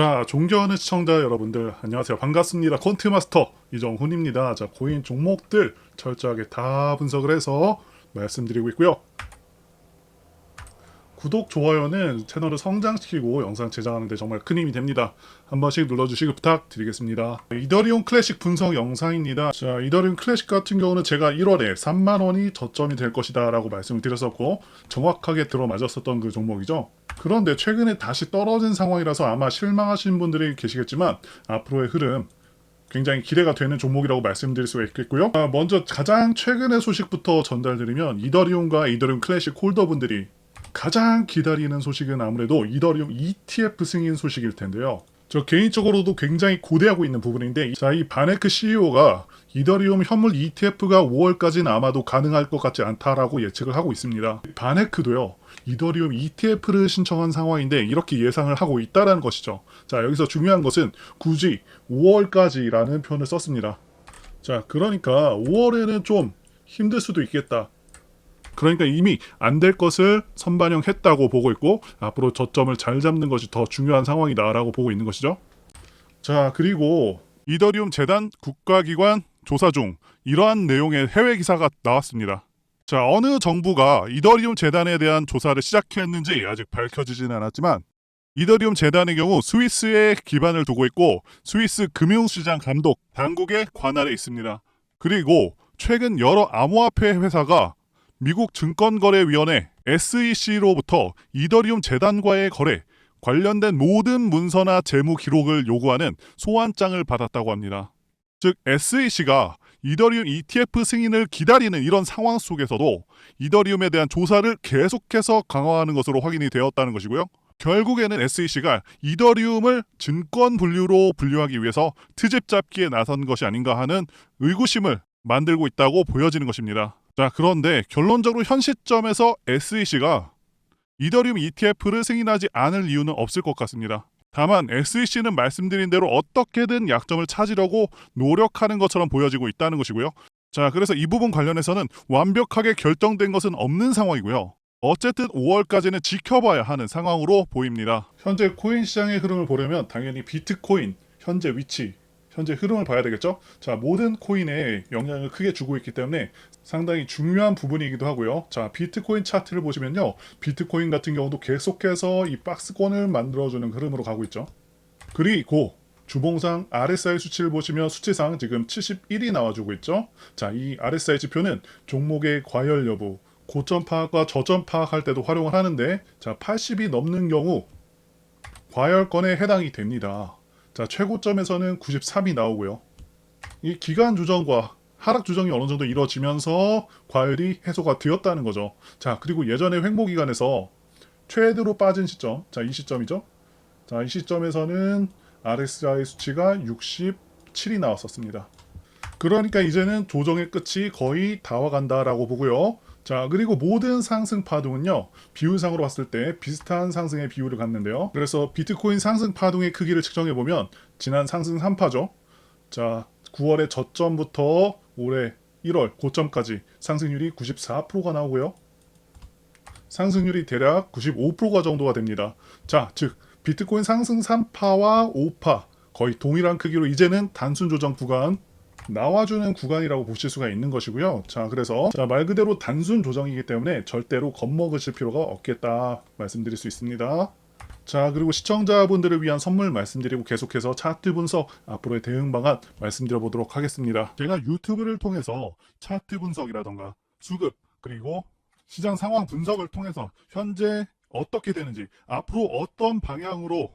자, 존경하는 시청자 여러분들, 안녕하세요. 반갑습니다. 콘트 마스터 이정훈입니다. 자, 코인 종목들 철저하게 다 분석을 해서 말씀드리고 있고요. 구독, 좋아요는 채널을 성장시키고 영상 제작하는데 정말 큰 힘이 됩니다. 한 번씩 눌러주시기 부탁드리겠습니다. 이더리움 클래식 분석 영상입니다. 자, 이더리움 클래식 같은 경우는 제가 1월에 3만원이 저점이 될 것이다 라고 말씀을 드렸었고 정확하게 들어맞았었던 그 종목이죠. 그런데 최근에 다시 떨어진 상황이라서 아마 실망하신 분들이 계시겠지만 앞으로의 흐름 굉장히 기대가 되는 종목이라고 말씀드릴 수가 있겠고요. 아, 먼저 가장 최근의 소식부터 전달드리면 이더리움과 이더리움 클래식 홀더분들이 가장 기다리는 소식은 아무래도 이더리움 ETF 승인 소식일 텐데요. 저 개인적으로도 굉장히 고대하고 있는 부분인데 자, 이 바네크 CEO가 이더리움 현물 ETF가 5월까지는 아마도 가능할 것 같지 않다라고 예측을 하고 있습니다. 바네크도요. 이더리움 ETF를 신청한 상황인데 이렇게 예상을 하고 있다라는 것이죠. 자, 여기서 중요한 것은 굳이 5월까지라는 표현을 썼습니다. 자, 그러니까 5월에는 좀 힘들 수도 있겠다. 그러니까 이미 안 될 것을 선반영했다고 보고 있고 앞으로 저점을 잘 잡는 것이 더 중요한 상황이다라고 보고 있는 것이죠. 자 그리고 이더리움 재단 국가기관 조사 중 이러한 내용의 해외 기사가 나왔습니다. 자 어느 정부가 이더리움 재단에 대한 조사를 시작했는지 아직 밝혀지지는 않았지만 이더리움 재단의 경우 스위스에 기반을 두고 있고 스위스 금융시장 감독 당국의 관할에 있습니다. 그리고 최근 여러 암호화폐 회사가 미국 증권거래위원회 SEC로부터 이더리움 재단과의 거래 관련된 모든 문서나 재무 기록을 요구하는 소환장을 받았다고 합니다. 즉 SEC가 이더리움 ETF 승인을 기다리는 이런 상황 속에서도 이더리움에 대한 조사를 계속해서 강화하는 것으로 확인이 되었다는 것이고요. 결국에는 SEC가 이더리움을 증권 분류로 분류하기 위해서 트집 잡기에 나선 것이 아닌가 하는 의구심을 만들고 있다고 보여지는 것입니다. 자, 그런데 결론적으로 현 시점에서 SEC가 이더리움 ETF를 승인하지 않을 이유는 없을 것 같습니다. 다만 SEC는 말씀드린 대로 어떻게든 약점을 찾으려고 노력하는 것처럼 보여지고 있다는 것이고요. 자, 그래서 이 부분 관련해서는 완벽하게 결정된 것은 없는 상황이고요. 어쨌든 5월까지는 지켜봐야 하는 상황으로 보입니다. 현재 코인 시장의 흐름을 보려면 당연히 비트코인 현재 위치, 현재 흐름을 봐야 되겠죠? 자, 모든 코인에 영향을 크게 주고 있기 때문에 상당히 중요한 부분이기도 하고요. 자, 비트코인 차트를 보시면요. 비트코인 같은 경우도 계속해서 이 박스권을 만들어주는 흐름으로 가고 있죠. 그리고 주봉상 RSI 수치를 보시면 수치상 지금 71이 나와주고 있죠. 자, 이 RSI 지표는 종목의 과열 여부, 고점 파악과 저점 파악할 때도 활용을 하는데, 자, 80이 넘는 경우 과열권에 해당이 됩니다. 자, 최고점에서는 93이 나오고요. 이 기간 조정과 하락 조정이 어느 정도 이루어지면서 과열이 해소가 되었다는 거죠. 자, 그리고 예전에 횡보 기간에서 최대로 빠진 시점, 자, 이 시점이죠. 자, 이 시점에서는 RSI 수치가 67이 나왔었습니다. 그러니까 이제는 조정의 끝이 거의 다 와간다라고 보고요. 자, 그리고 모든 상승 파동은요, 비율상으로 봤을 때 비슷한 상승의 비율을 갖는데요. 그래서 비트코인 상승 파동의 크기를 측정해 보면, 지난 상승 3파죠. 자, 9월의 저점부터 올해 1월 고점까지 상승률이 94%가 나오고요. 상승률이 대략 95%가 정도가 됩니다. 자, 즉, 비트코인 상승 3파와 5파, 거의 동일한 크기로 이제는 단순 조정 구간 나와주는 구간이라고 보실 수가 있는 것이고요. 자, 그래서 자, 말 그대로 단순 조정이기 때문에 절대로 겁먹으실 필요가 없겠다 말씀드릴 수 있습니다. 자, 그리고 시청자분들을 위한 선물 말씀드리고 계속해서 차트 분석 앞으로의 대응 방안 말씀드려 보도록 하겠습니다. 제가 유튜브를 통해서 차트 분석이라던가 수급 그리고 시장 상황 분석을 통해서 현재 어떻게 되는지 앞으로 어떤 방향으로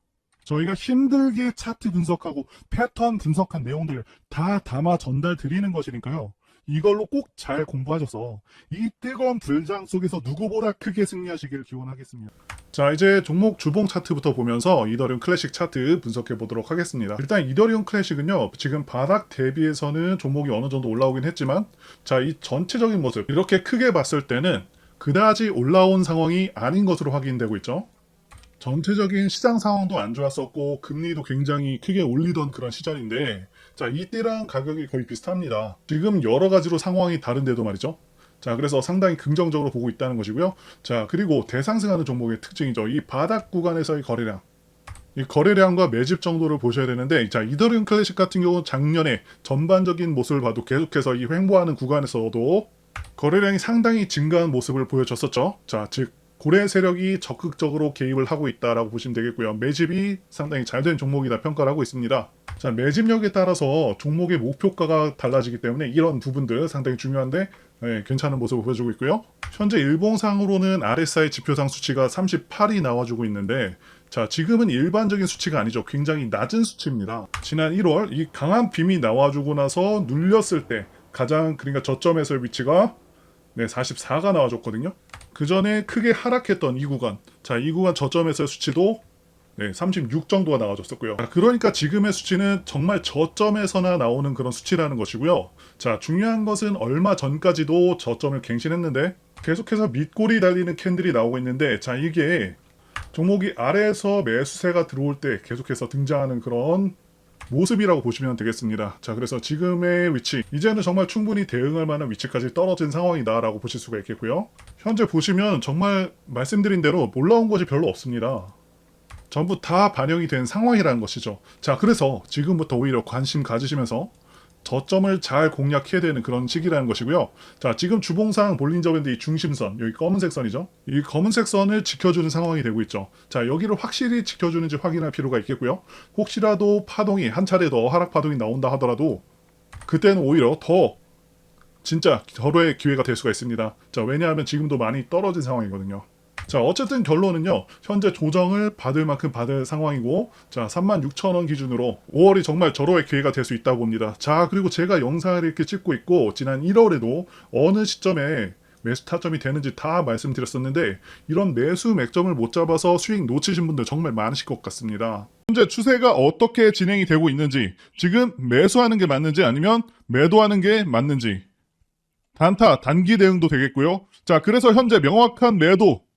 저희가 힘들게 차트 분석하고 패턴 분석한 내용들을 다 담아 전달 드리는 것이니까요. 이걸로 꼭 잘 공부하셔서 이 뜨거운 불장 속에서 누구보다 크게 승리하시길 기원하겠습니다. 자, 이제 종목 주봉 차트부터 보면서 이더리움 클래식 차트 분석해 보도록 하겠습니다. 일단 이더리움 클래식은요, 지금 바닥 대비해서는 종목이 어느 정도 올라오긴 했지만, 자, 이 전체적인 모습, 이렇게 크게 봤을 때는 그다지 올라온 상황이 아닌 것으로 확인되고 있죠. 전체적인 시장 상황도 안 좋았었고 금리도 굉장히 크게 올리던 그런 시절인데 자 이때랑 가격이 거의 비슷합니다. 지금 여러 가지로 상황이 다른데도 말이죠. 자 그래서 상당히 긍정적으로 보고 있다는 것이고요. 자 그리고 대상승하는 종목의 특징이죠. 이 바닥 구간에서의 거래량. 이 거래량과 매집 정도를 보셔야 되는데 자 이더리움 클래식 같은 경우 작년에 전반적인 모습을 봐도 계속해서 이 횡보하는 구간에서도 거래량이 상당히 증가한 모습을 보여줬었죠. 자, 즉 고래 세력이 적극적으로 개입을 하고 있다라고 보시면 되겠고요. 매집이 상당히 잘된 종목이다 평가를 하고 있습니다. 자, 매집력에 따라서 종목의 목표가가 달라지기 때문에 이런 부분들 상당히 중요한데 네, 괜찮은 모습을 보여주고 있고요. 현재 일봉상으로는 RSI 지표상 수치가 38이 나와주고 있는데 자, 지금은 일반적인 수치가 아니죠. 굉장히 낮은 수치입니다. 지난 1월 이 강한 빔이 나와주고 나서 눌렸을 때 가장 그러니까 저점에서의 위치가 네, 44가 나와줬거든요. 그 전에 크게 하락했던 이 구간, 자, 이 구간 저점에서의 수치도 네, 36 정도가 나와줬었고요. 자, 그러니까 지금의 수치는 정말 저점에서나 나오는 그런 수치라는 것이고요. 자, 중요한 것은 얼마 전까지도 저점을 갱신했는데 계속해서 밑골이 달리는 캔들이 나오고 있는데, 자, 이게 종목이 아래에서 매수세가 들어올 때 계속해서 등장하는 그런 모습이라고 보시면 되겠습니다. 자, 그래서 지금의 위치, 이제는 정말 충분히 대응할 만한 위치까지 떨어진 상황이다라고 보실 수가 있겠고요. 현재 보시면 정말 말씀드린 대로 올라온 것이 별로 없습니다. 전부 다 반영이 된 상황이라는 것이죠. 자, 그래서 지금부터 오히려 관심 가지시면서 저점을 잘 공략해야 되는 그런 시기라는 것이고요. 자, 지금 주봉상 볼린저 밴드 이 중심선, 여기 검은색 선이죠. 이 검은색 선을 지켜주는 상황이 되고 있죠. 자, 여기를 확실히 지켜주는지 확인할 필요가 있겠고요. 혹시라도 파동이 한 차례 더 하락 파동이 나온다 하더라도 그때는 오히려 더 진짜 절호의 기회가 될 수가 있습니다. 자, 왜냐하면 지금도 많이 떨어진 상황이거든요. 자, 어쨌든 결론은요. 현재 조정을 받을 만큼 받을 상황이고, 자, 36,000원 기준으로 5월이 정말 절호의 기회가 될 수 있다고 봅니다. 자, 그리고 제가 영상을 이렇게 찍고 있고, 지난 1월에도 어느 시점에 매수 타점이 되는지 다 말씀드렸었는데, 이런 매수 맥점을 못 잡아서 수익 놓치신 분들 정말 많으실 것 같습니다. 현재 추세가 어떻게 진행이 되고 있는지, 지금 매수하는 게 맞는지 아니면 매도하는 게 맞는지, 단타, 단기 대응도 되겠고요. 자, 그래서 현재 명확한 매도,